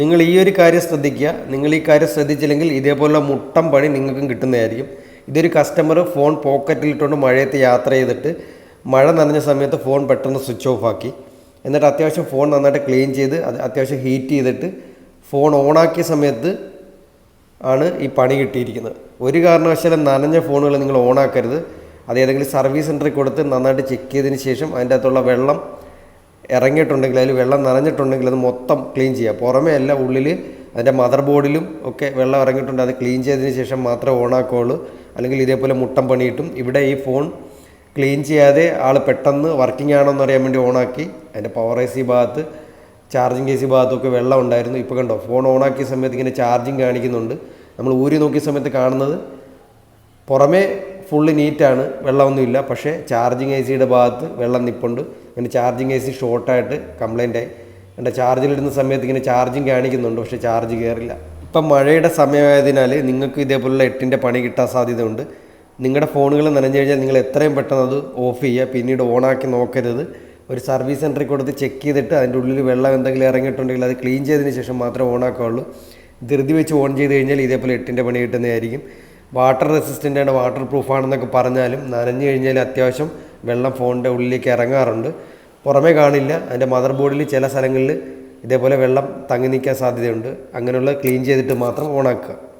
നിങ്ങൾ ഈ ഒരു കാര്യം ശ്രദ്ധിക്കുക. നിങ്ങൾ ഈ കാര്യം ശ്രദ്ധിച്ചില്ലെങ്കിൽ ഇതേപോലുള്ള മുട്ടം പണി നിങ്ങൾക്കും കിട്ടുന്നതായിരിക്കും. ഇതൊരു കസ്റ്റമർ ഫോൺ പോക്കറ്റിലിട്ടുകൊണ്ട് മഴയത്ത് യാത്ര ചെയ്തിട്ട് മഴ നനഞ്ഞ സമയത്ത് ഫോൺ പെട്ടെന്ന് സ്വിച്ച് ഓഫ് ആക്കി. എന്നിട്ട് അത്യാവശ്യം ഫോൺ നന്നായിട്ട് ക്ലീൻ ചെയ്ത് അത് അത്യാവശ്യം ഹീറ്റ് ചെയ്തിട്ട് ഫോൺ ഓണാക്കിയ സമയത്ത് ആണ് ഈ പണി കിട്ടിയിരിക്കുന്നത്. ഒരു കാരണവശാലും നനഞ്ഞ ഫോണുകൾ നിങ്ങൾ ഓണാക്കരുത് അത് ഏതെങ്കിലും സർവീസ് സെന്ററിൽ കൊടുത്ത് നന്നായിട്ട് ചെക്ക് ചെയ്തതിന് ശേഷം അതിന്റെ അകത്തുള്ള വെള്ളം ഇറങ്ങിയിട്ടുണ്ടെങ്കിൽ അതിൽ വെള്ളം നനഞ്ഞിട്ടുണ്ടെങ്കിൽ അത് മൊത്തം ക്ലീൻ ചെയ്യുക. പുറമേ അല്ല ഉള്ളിൽ അതിന്റെ മദർ ബോർഡിലും ഒക്കെ വെള്ളം ഇറങ്ങിയിട്ടുണ്ട്. അത് ക്ലീൻ ചെയ്തതിന് ശേഷം മാത്രമേ ഓണാക്കുകയുള്ളൂ അല്ലെങ്കിൽ ഇതേപോലെ മുട്ടം പണിയിട്ടും. ഇവിടെ ഈ ഫോൺ ക്ലീൻ ചെയ്യാതെ ആൾ പെട്ടെന്ന് വർക്കിംഗ് ആണോ എന്നറിയാൻ വേണ്ടി ഓണാക്കി അതിന്റെ പവർ എ സി ഭാഗത്ത് ചാർജിങ് എ സി ഭാഗത്തൊക്കെ വെള്ളം ഉണ്ടായിരുന്നു. ഇപ്പോൾ കണ്ടോ ഫോൺ ഓണാക്കിയ സമയത്ത് ഇങ്ങനെ ചാർജിങ് കാണിക്കുന്നുണ്ട്. നമ്മൾ ഊരി നോക്കിയ സമയത്ത് കാണുന്നത് പുറമേ ഫുള്ള് നീറ്റാണ് വെള്ളമൊന്നുമില്ല പക്ഷേ ചാർജിങ് എ സിയുടെ ഭാഗത്ത് വെള്ളം നിപ്പുണ്ട്. ഇങ്ങനെ ചാർജിങ് എ സി ഷോർട്ടായിട്ട് കംപ്ലൈന്റ് ആയി. എന്റെ ചാർജിലിടുന്ന സമയത്ത് ഇങ്ങനെ ചാർജിങ് കാണിക്കുന്നുണ്ട്. പക്ഷേ ചാർജ് കയറില്ല ഇപ്പം മഴയുടെ സമയമായതിനാൽ നിങ്ങൾക്ക് ഇതേപോലുള്ള എട്ടിന്റെ പണി കിട്ടാൻ സാധ്യതയുണ്ട്. നിങ്ങളുടെ ഫോണുകൾ നനഞ്ഞു കഴിഞ്ഞാൽ നിങ്ങൾ എത്രയും പെട്ടെന്ന് അത് ഓഫ് ചെയ്യുക. പിന്നീട് ഓണാക്കി നോക്കരുത്. ഒരു സർവീസ് സെന്ററിൽ കൊടുത്ത് ചെക്ക് ചെയ്തിട്ട് അതിന്റെ ഉള്ളിൽ വെള്ളം എന്തെങ്കിലും ഇറങ്ങിയിട്ടുണ്ടെങ്കിൽ അത് ക്ലീൻ ചെയ്തതിന് ശേഷം മാത്രമേ ഓണാക്കുകയുള്ളൂ ധൃതി വെച്ച് ഓൺ ചെയ്ത് കഴിഞ്ഞാൽ ഇതേപോലെ എട്ടിന്റെ പണി കിട്ടുന്നതായിരിക്കും. വാട്ടർ റെസിസ്റ്റന്റ് ആണ് വാട്ടർ പ്രൂഫാണെന്നൊക്കെ പറഞ്ഞാലും നനഞ്ഞു കഴിഞ്ഞാൽ അത്യാവശ്യം വെള്ളം ഫോണിന്റെ ഉള്ളിലേക്ക് ഇറങ്ങാറുണ്ട്. പുറമേ കാണില്ല. അതിന്റെ മദർ ബോർഡിൽ ചില സ്ഥലങ്ങളിൽ ഇതേപോലെ വെള്ളം തങ്ങി നിൽക്കാൻ സാധ്യതയുണ്ട്. അങ്ങനെയുള്ള ക്ലീൻ ചെയ്തിട്ട് മാത്രം ഓണാക്കുക.